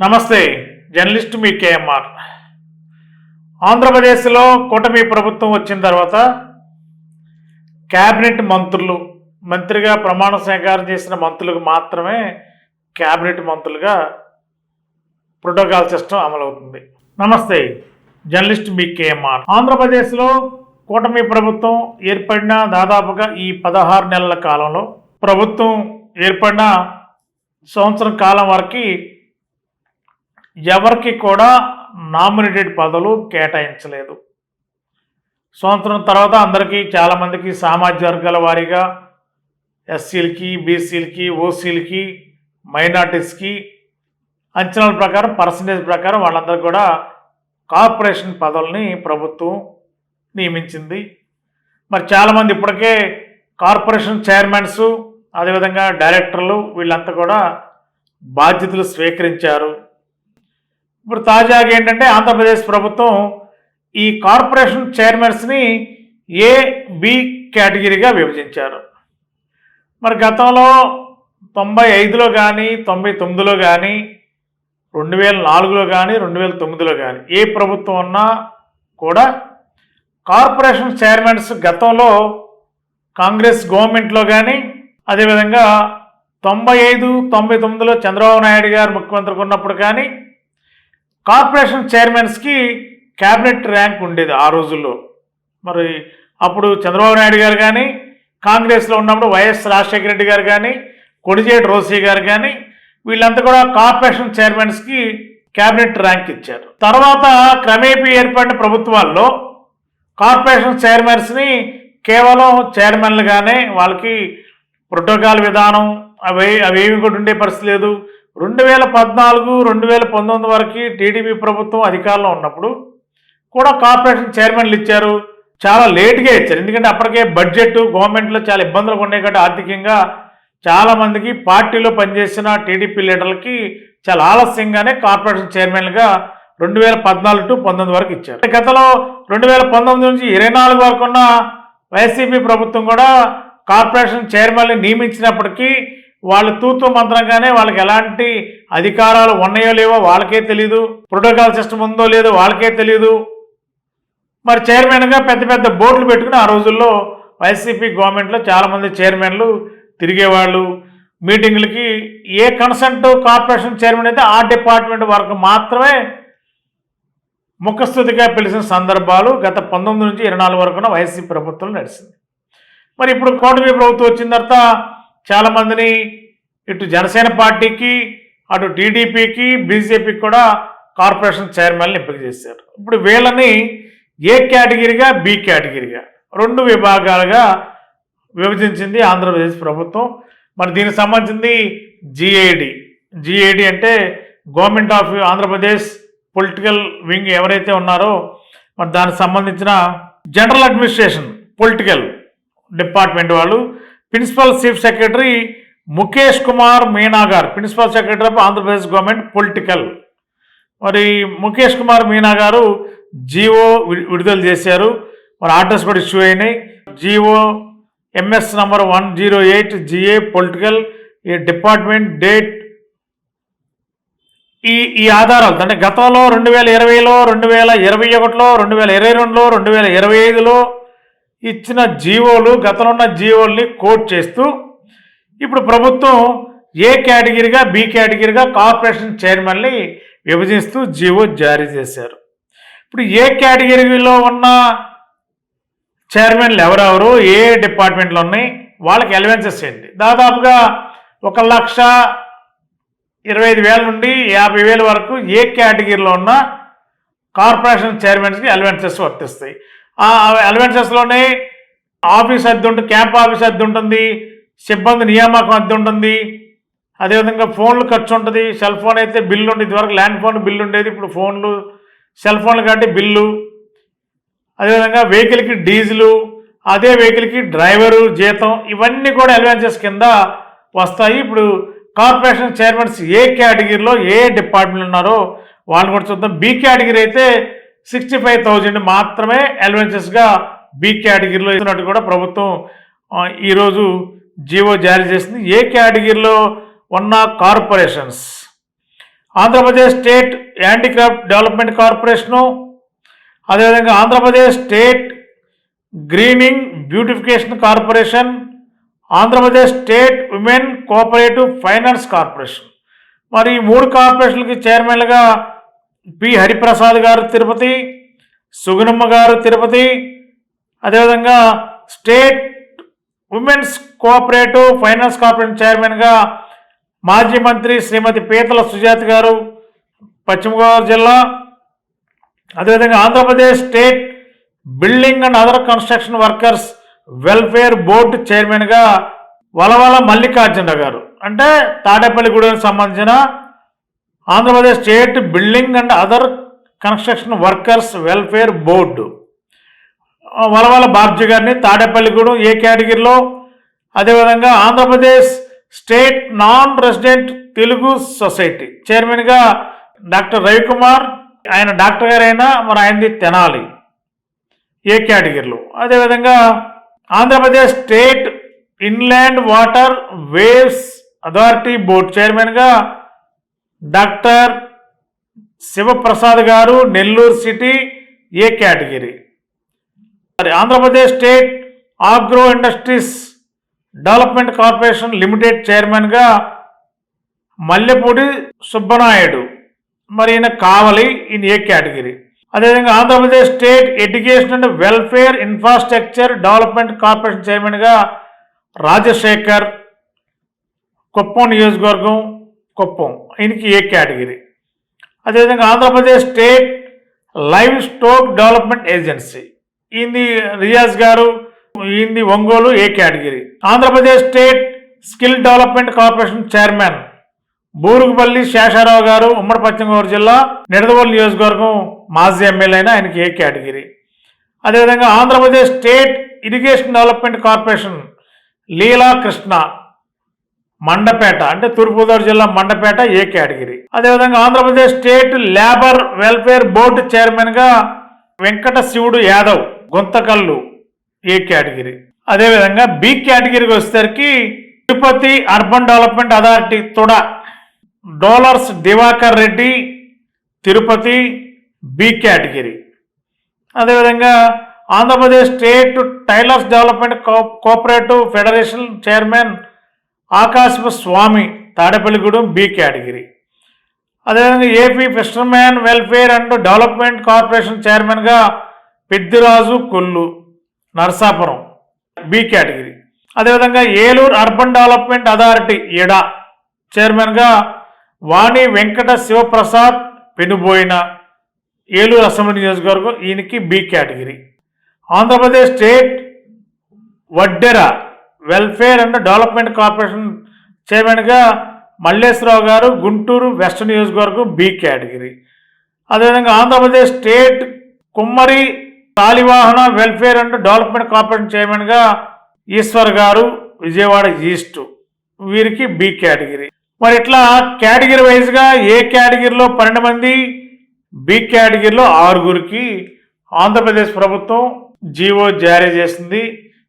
నమస్తే జర్నలిస్ట్ మీ కేఎంఆర్. ఆంధ్రప్రదేశ్లో కూటమి ప్రభుత్వం వచ్చిన తర్వాత క్యాబినెట్ మంత్రులు మంత్రిగా ప్రమాణ స్వీకారం చేసిన మంత్రులకు మాత్రమే క్యాబినెట్ మంత్రులుగా ప్రోటోకాల్ సిస్టమ్ అమలవుతుంది. నమస్తే జర్నలిస్ట్ మీ కేఎంఆర్. ఆంధ్రప్రదేశ్లో కూటమి ప్రభుత్వం ఏర్పడిన దాదాపుగా ఈ పదహారు నెలల కాలంలో ప్రభుత్వం ఏర్పడిన సంవత్సరం కాలం వరకు ఎవరికి కూడా నామినేటెడ్ పదవులు కేటాయించలేదు. సంవత్సరం తర్వాత అందరికీ చాలామందికి సామాజిక వర్గాల వారీగా ఎస్సీలకి బీసీలకి ఓసీలకి మైనార్టీస్కి అంచనాల ప్రకారం పర్సంటేజ్ ప్రకారం వాళ్ళందరూ కూడా కార్పొరేషన్ పదవుల్ని ప్రభుత్వం నియమించింది. మరి చాలామంది ఇప్పటికే కార్పొరేషన్ చైర్మన్స్ అదేవిధంగా డైరెక్టర్లు వీళ్ళంతా కూడా బాధ్యతలు స్వీకరించారు. ఇప్పుడు తాజాగా ఏంటంటే ఆంధ్రప్రదేశ్ ప్రభుత్వం ఈ కార్పొరేషన్ చైర్మన్స్ని ఏ బి కేటగిరీగా విభజించారు. మరి గతంలో తొంభై ఐదులో కానీ తొంభై తొమ్మిదిలో కానీ రెండు వేల నాలుగులో కానీ రెండు వేల తొమ్మిదిలో కానీ ఏ ప్రభుత్వం ఉన్నా కూడా కార్పొరేషన్ చైర్మన్స్ గతంలో కాంగ్రెస్ గవర్నమెంట్లో కానీ అదేవిధంగా తొంభై ఐదు తొంభై తొమ్మిదిలో చంద్రబాబు నాయుడు గారు ముఖ్యమంత్రికి ఉన్నప్పుడు కానీ కార్పొరేషన్ చైర్మన్స్కి క్యాబినెట్ ర్యాంక్ ఉండేది ఆ రోజుల్లో. మరి అప్పుడు చంద్రబాబు నాయుడు గారు కానీ కాంగ్రెస్లో ఉన్నప్పుడు వైఎస్ రాజశేఖర రెడ్డి గారు కానీ కొడిజేటి రోసీ గారు కానీ వీళ్ళంతా కూడా కార్పొరేషన్ చైర్మన్స్కి క్యాబినెట్ ర్యాంక్ ఇచ్చారు. తర్వాత క్రమేపీ ఏర్పడిన ప్రభుత్వాల్లో కార్పొరేషన్ చైర్మన్స్ని కేవలం చైర్మన్లుగానే వాళ్ళకి ప్రోటోకాల్ విధానం అవి అవేమి కూడా ఉండే పరిస్థితి లేదు. రెండు వేల పద్నాలుగు రెండు వేల పంతొమ్మిది వరకు టీడీపీ ప్రభుత్వం అధికారంలో ఉన్నప్పుడు కూడా కార్పొరేషన్ చైర్మన్లు ఇచ్చారు. చాలా లేట్గా ఇచ్చారు. ఎందుకంటే అప్పటికే బడ్జెట్ గవర్నమెంట్లో చాలా ఇబ్బందులు ఉన్నాయి కాబట్టి ఆర్థికంగా చాలామందికి పార్టీలో పనిచేసిన టీడీపీ లీడర్లకి చాలా ఆలస్యంగానే కార్పొరేషన్ చైర్మన్లుగా రెండు వేల పద్నాలుగు టు పంతొమ్మిది వరకు ఇచ్చారు. గతంలో రెండు వేల పంతొమ్మిది నుంచి ఇరవై నాలుగు వరకు ఉన్న వైసీపీ ప్రభుత్వం కూడా కార్పొరేషన్ చైర్మన్ని నియమించినప్పటికీ వాళ్ళు తూతు మంత్రంగానే వాళ్ళకి ఎలాంటి అధికారాలు ఉన్నాయో లేవో వాళ్ళకే తెలియదు ప్రోటోకాల్ సిస్టమ్ ఉందో లేదో వాళ్ళకే తెలియదు మరి చైర్మన్గా పెద్ద పెద్ద బోర్డులు పెట్టుకుని ఆ రోజుల్లో వైసీపీ గవర్నమెంట్లో చాలామంది చైర్మన్లు తిరిగేవాళ్ళు. మీటింగ్లకి ఏ కన్సల్ట్ కార్పొరేషన్ చైర్మన్ అయితే ఆ డిపార్ట్మెంట్ వరకు మాత్రమే ముఖస్థుతిగా పిలిచిన సందర్భాలు గత పంతొమ్మిది నుంచి ఇరవై నాలుగు వరకున వైసీపీ ప్రభుత్వం నడిచింది. మరి ఇప్పుడు కూటమి ప్రభుత్వం వచ్చిన తర్వాత చాలామందిని ఇటు జనసేన పార్టీకి అటు టీడీపీకి బీజేపీకి కూడా కార్పొరేషన్ చైర్మన్ని ఎంపిక చేశారు. ఇప్పుడు వీళ్ళని ఏ కేటగిరీగా బి కేటగిరీగా? రెండు విభాగాలుగా విభజించింది ఆంధ్రప్రదేశ్ ప్రభుత్వం. మరి దీనికి సంబంధించింది జిఐడి జిఐడి అంటే government of Andhra Pradesh political wing ఎవరైతే ఉన్నారో మరి దానికి సంబంధించిన జనరల్ అడ్మినిస్ట్రేషన్ పొలిటికల్ డిపార్ట్మెంట్ వాళ్ళు principal chief secretary Mukesh Kumar Meena గారు. Principal secretary of Andhra Pradesh government political. మరి ముఖేష్ కుమార్ మీనా గారు జీవో విడుదల చేశారు. మరి ఆర్డర్స్ కూడా ఇష్యూ అయినాయి. GO MS number one zero eight GA political ఈ డిపార్ట్మెంట్ డేట్ ఈ ఈ ఆధారాలు అంటే గతంలో రెండు వేల ఇరవైలో రెండు వేల ఇరవై ఒకటిలో రెండు వేల ఇరవై రెండులో రెండు వేల ఇరవై ఐదులో ఇచ్చిన జీవోలు గతంలో ఉన్న జీవోల్ని కోట్ చేస్తూ ఇప్పుడు ప్రభుత్వం ఏ కేటగిరీగా బి కేటగిరీగా కార్పొరేషన్ చైర్మన్ని విభజిస్తూ జీవో జారీ చేశారు. ఇప్పుడు ఏ కేటగిరీలో ఉన్న చైర్మన్లు ఎవరెవరు ఏ డిపార్ట్మెంట్లు ఉన్నాయి వాళ్ళకి ఎలవెన్సెస్ ఏంటి? దాదాపుగా ఒక లక్ష ఇరవై ఐదు వేల నుండి యాభై వేల వరకు ఏ కేటగిరీలో ఉన్న కార్పొరేషన్ చైర్మన్స్కి అలవెన్సెస్ వర్తిస్తాయి. అలవెన్సెస్లోనే ఆఫీస్ అద్దె ఉంటుంది క్యాంప్ ఆఫీస్ అద్దె ఉంటుంది సిబ్బంది నియామకం అద్దె ఉంటుంది. అదేవిధంగా ఫోన్లు ఖర్చు ఉంటుంది సెల్ ఫోన్ అయితే బిల్లు ఉండేది ఇదివరకు ల్యాండ్ ఫోన్ బిల్లు ఉండేది ఇప్పుడు ఫోన్లు సెల్ ఫోన్లు కాబట్టి బిల్లు. అదేవిధంగా వెహికల్కి డీజిలు అదే వెహికల్కి డ్రైవరు జీతం ఇవన్నీ కూడా అలవెన్సెస్ కింద వస్తాయి. ఇప్పుడు కార్పొరేషన్ చైర్మన్స్ ఏ కేటగిరీలో ఏ డిపార్ట్మెంట్ ఉన్నారో వాళ్ళని కూడా చూద్దాం. బి కేటగిరీ అయితే సిక్స్టీ ఫైవ్ థౌజండ్ మాత్రమే అలవెన్సెస్గా బి కేటగిరీలో ఇస్తున్నట్టు కూడా ప్రభుత్వం ఈరోజు జీవో జారీ చేసింది. ఏ కేటగిరీలో ఉన్న corporations Andhra Pradesh state handicraft development corporation అదేవిధంగా Andhra Pradesh state greening beautification corporation Andhra Pradesh state women cooperative finance corporation మరి ఈ మూడు కార్పొరేషన్లకి చైర్మన్లుగా పి. హరిప్రసాద్ గారు తిరుపతి సుగుణమ్మ గారు తిరుపతి అదేవిధంగా state women's cooperative finance corporation చైర్మన్గా మాజీ మంత్రి శ్రీమతి పీతల సుజాత గారు పశ్చిమ గోదావరి జిల్లా అదేవిధంగా Andhra Pradesh state building and other construction workers welfare board చైర్మన్గా వలవల మల్లికార్జున గారు. అంటే తాడేపల్లిగూడెం సంబంధించిన Andhra Pradesh state building and other construction workers welfare board. Valavala Babji గారిని తాడేపల్లిగూడెం ఏ కేటగిరీలో? అదేవిధంగా Andhra Pradesh state non resident Telugu society. చైర్మన్గా డాక్టర్ రవికుమార్ ఆయన doctor గారైనా మరి ఆయనది తెనాలి ఏ కేటగిరీలో? అదేవిధంగా Andhra Pradesh state inland water waves authority board చైర్మన్గా doctor Sivaprasad garu Nellore city A category? మరి Andhra Pradesh state agro industries development corporation limited చైర్మన్గా మల్లెపూడి సుబ్బనాయుడు. మరి ఈయన కావలి ఈయన ఏ కేటగిరీ. అదేవిధంగా Andhra Pradesh state education and welfare infrastructure development corporation చైర్మన్గా రాజశేఖర్ కుప్పం నియోజకవర్గం కుప్పం. ఈయనకి ఏ కేటగిరీ? అదేవిధంగా Andhra Pradesh state livestock development agency. ఈయన్ని రియాజ్ గారు ఈయన్ని Ongole A category? Andhra Pradesh state skill development corporation chairman Burugupalli Sesharao garu ఉమ్మడి పశ్చిమ గోదావరి జిల్లా నిడదవోలు నియోజకవర్గం మాజీ ఎమ్మెల్యే అయిన ఆయనకి ఏ కేటగిరీ? అదేవిధంగా Andhra Pradesh state irrigation development corporation Leela Krishna Mandapeta అంటే తూర్పుగోదావరి జిల్లా మండపేట ఏ కేటగిరీ. అదేవిధంగా Andhra Pradesh state labour welfare board చైర్మన్గా వెంకట శివుడు యాదవ్ గుంతకల్లు ఏ కేటగిరీ. అదేవిధంగా బి కేటగిరీకి వచ్చేసరికి Tirupati urban development authority TUDA Dollars Diwakar Reddy Tirupati B category. అదేవిధంగా Andhra Pradesh state tailors development co cooperative federation chairman Akasapu Swamy Tadepalligudem B category. అదేవిధంగా AP fisherman welfare and development corporation చైర్మన్గా Peddiraju Kollu Narasapuram B category. అదేవిధంగా Eluru urban development authority EUDA చైర్మన్గా Vani Venkata Sivaprasad Penuboina Eluru assembly నియోజకవర్గం ఈయనకి B category. Andhra Pradesh state Vaddera welfare and development corporation చైర్మన్గా Malleswararao garu Guntur west నియోజకవర్గం B category. అదేవిధంగా Andhra Pradesh state Kummari Talivahana welfare and development corporation చైర్మన్గా Eswar garu Vijayawada east వీరికి B category. మరి ఇట్లా కేటగిరీ వైజ్గా ఏ కేటగిరీలో పన్నెండు మంది బి కేటగిరీలో ఆరుగురికి ఆంధ్రప్రదేశ్ ప్రభుత్వం జీవో జారీ చేసింది.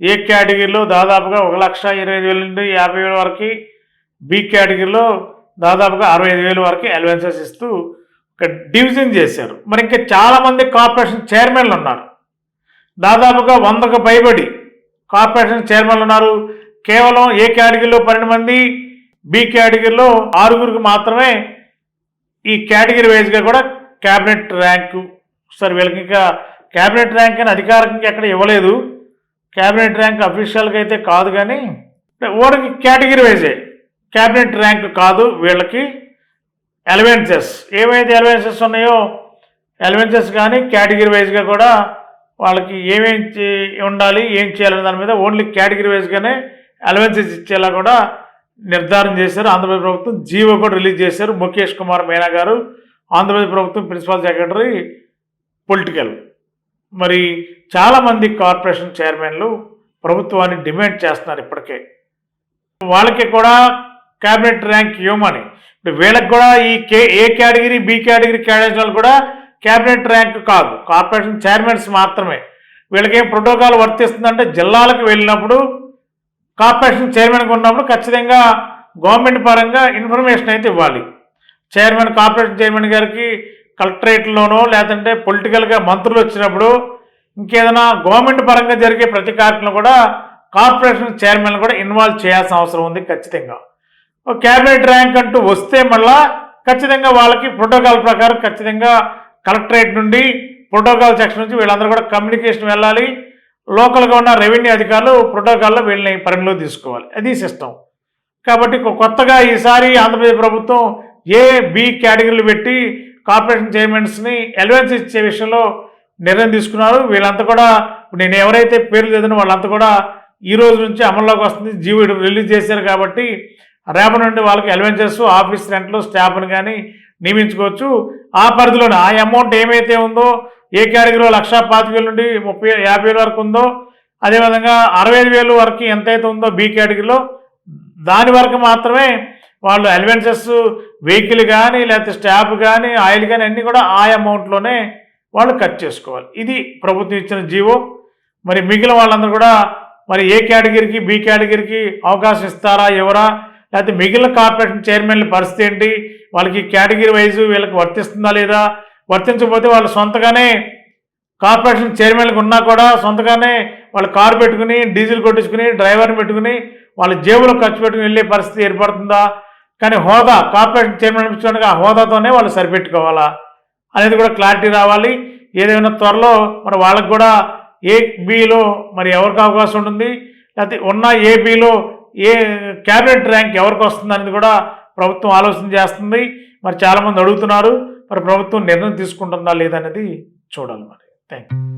ఏ కేటగిరీలో దాదాపుగా ఒక లక్ష ఇరవై ఐదు వేల నుండి యాభై వేల వరకు బి కేటగిరీలో దాదాపుగా అరవై ఐదు వేల వరకు అలవెన్సెస్ ఇస్తూ ఒక డివిజన్ చేశారు. మరి ఇంకా చాలామంది కార్పొరేషన్ చైర్మన్లు ఉన్నారు. దాదాపుగా వందకు పైబడి కార్పొరేషన్ చైర్మన్లు ఉన్నారు. కేవలం ఏ కేటగిరీలో పన్నెండు మంది బి కేటగిరీలో ఆరుగురికి మాత్రమే ఈ కేటగిరీ వైజ్గా కూడా క్యాబినెట్ ర్యాంకు సార్ వీళ్ళకి ఇంకా క్యాబినెట్ ర్యాంక్ అని అధికారికంగా ఎక్కడ ఇవ్వలేదు. క్యాబినెట్ ర్యాంక్ అఫీషియల్గా అయితే కాదు కానీ ఓడికి కేటగిరీ వైజే క్యాబినెట్ ర్యాంక్ కాదు వీళ్ళకి. ఎలవెన్సెస్ ఏవైతే ఎలవెన్సెస్ ఉన్నాయో ఎలవెన్సెస్ కానీ కేటగిరీ వైజ్గా కూడా వాళ్ళకి ఏమేం చే- ఉండాలి ఏం చేయాలనే దాని మీద ఓన్లీ కేటగిరీ వైజ్గానే అలవెన్సెస్ ఇచ్చేలా కూడా నిర్ధారణ చేశారు. ఆంధ్రప్రదేశ్ ప్రభుత్వం జీవో కూడా రిలీజ్ చేశారు. ముఖేష్ కుమార్ మీనా గారు ఆంధ్రప్రదేశ్ ప్రభుత్వం ప్రిన్సిపల్ సెక్రటరీ పొలిటికల్. మరి చాలామంది కార్పొరేషన్ చైర్మన్లు ప్రభుత్వాన్ని డిమాండ్ చేస్తున్నారు ఇప్పటికే. వాళ్ళకి కూడా క్యాబినెట్ ర్యాంక్ ఇవ్వమని. ఇప్పుడు వీళ్ళకి కూడా ఈ కే A category B category category కూడా క్యాబినెట్ ర్యాంక్ కాదు. కార్పొరేషన్ చైర్మన్స్ మాత్రమే. వీళ్ళకేం ప్రోటోకాల్ వర్తిస్తుందంటే జిల్లాలకు వెళ్ళినప్పుడు కార్పొరేషన్ చైర్మన్గా ఉన్నప్పుడు ఖచ్చితంగా గవర్నమెంట్ పరంగా ఇన్ఫర్మేషన్ అయితే ఇవ్వాలి. చైర్మన్ కార్పొరేషన్ చైర్మన్ గారికి కలెక్టరేట్లోనో లేదంటే పొలిటికల్గా మంత్రులు వచ్చినప్పుడు ఇంకేదైనా గవర్నమెంట్ పరంగా జరిగే ప్రతి కార్యక్రమం కూడా కార్పొరేషన్ చైర్మన్ కూడా ఇన్వాల్వ్ చేయాల్సిన అవసరం ఉంది ఖచ్చితంగా. క్యాబినెట్ ర్యాంక్ అంటూ వస్తే మళ్ళా ఖచ్చితంగా వాళ్ళకి ప్రోటోకాల్ ప్రకారం ఖచ్చితంగా కలెక్టరేట్ నుండి ప్రోటోకాల్ సెక్షన్ నుంచి వీళ్ళందరూ కూడా కమ్యూనికేషన్ వెళ్ళాలి. లోకల్గా ఉన్న రెవెన్యూ అధికారులు ప్రోటోకాల్లో వీళ్ళని పరిగణలో తీసుకోవాలి. అది సిస్టమ్ కాబట్టి కొ- కొత్తగా ఈసారి ఆంధ్రప్రదేశ్ ప్రభుత్వం ఏ బి కేటగిరీలు పెట్టి కార్పొరేషన్ చైర్మన్స్ని ఎలవెన్స్ ఇచ్చే విషయంలో నిర్ణయం తీసుకున్నారు. వీళ్ళంతా కూడా నేను ఎవరైతే పేర్లు చదివిన వాళ్ళంతా కూడా ఈ రోజు నుంచి అమల్లోకి వస్తుంది. జీవో రిలీజ్ చేశారు కాబట్టి రేపటి నుండి వాళ్ళకి ఎలవెన్సెస్ ఆఫీస్ రెంట్లు స్టాఫ్ని కానీ నియమించుకోవచ్చు. ఆ పరిధిలోనే ఆ అమౌంట్ ఏమైతే ఉందో ఏ కేటగిరీలో లక్ష పాతిక నుండి ముప్పై యాభై వేల వరకు ఉందో అదేవిధంగా అరవై ఐదు వేలు వరకు ఎంతైతే ఉందో బి కేటగిరీలో దాని వరకు మాత్రమే వాళ్ళు అలవెన్సెస్ వెహికల్ కానీ లేకపోతే స్టాఫ్ కానీ ఆయిల్ కానీ అన్నీ కూడా ఆ అమౌంట్లోనే వాళ్ళు కట్ చేసుకోవాలి. ఇది ప్రభుత్వం ఇచ్చిన జీవో. మరి మిగిలిన వాళ్ళందరూ కూడా మరి ఏ కేటగిరీకి బి కేటగిరీకి అవకాశం ఇస్తారా ఎవరా? లేకపోతే మిగిలిన కార్పొరేషన్ చైర్మన్ల పరిస్థితి ఏంటి? వాళ్ళకి కేటగిరీ వైజ్ వీళ్ళకి వర్తిస్తుందా లేదా? వర్తించకపోతే వాళ్ళు సొంతగానే కార్పొరేషన్ చైర్మన్లకు ఉన్నా కూడా సొంతగానే వాళ్ళు కారు పెట్టుకుని డీజిల్ కొట్టించుకుని డ్రైవర్ని పెట్టుకుని వాళ్ళ జేబులో ఖర్చు పెట్టుకుని వెళ్ళే పరిస్థితి ఏర్పడుతుందా? కానీ హోదా కార్పొరేట్ చైర్మన్ అనిపించడానికి ఆ హోదాతోనే వాళ్ళు సరిపెట్టుకోవాలా? అనేది కూడా క్లారిటీ రావాలి. ఏదైనా త్వరలో మరి వాళ్ళకి కూడా ఏ బిలో మరి ఎవరికి అవకాశం ఉంటుంది? లేకపోతే ఉన్న ఏ బిలో ఏ క్యాబినెట్ ర్యాంక్ ఎవరికి వస్తుంది అనేది కూడా ప్రభుత్వం ఆలోచన చేస్తుంది. మరి చాలామంది అడుగుతున్నారు మరి ప్రభుత్వం నిర్ణయం తీసుకుంటుందా లేదనేది చూడాలి మరి. Thank you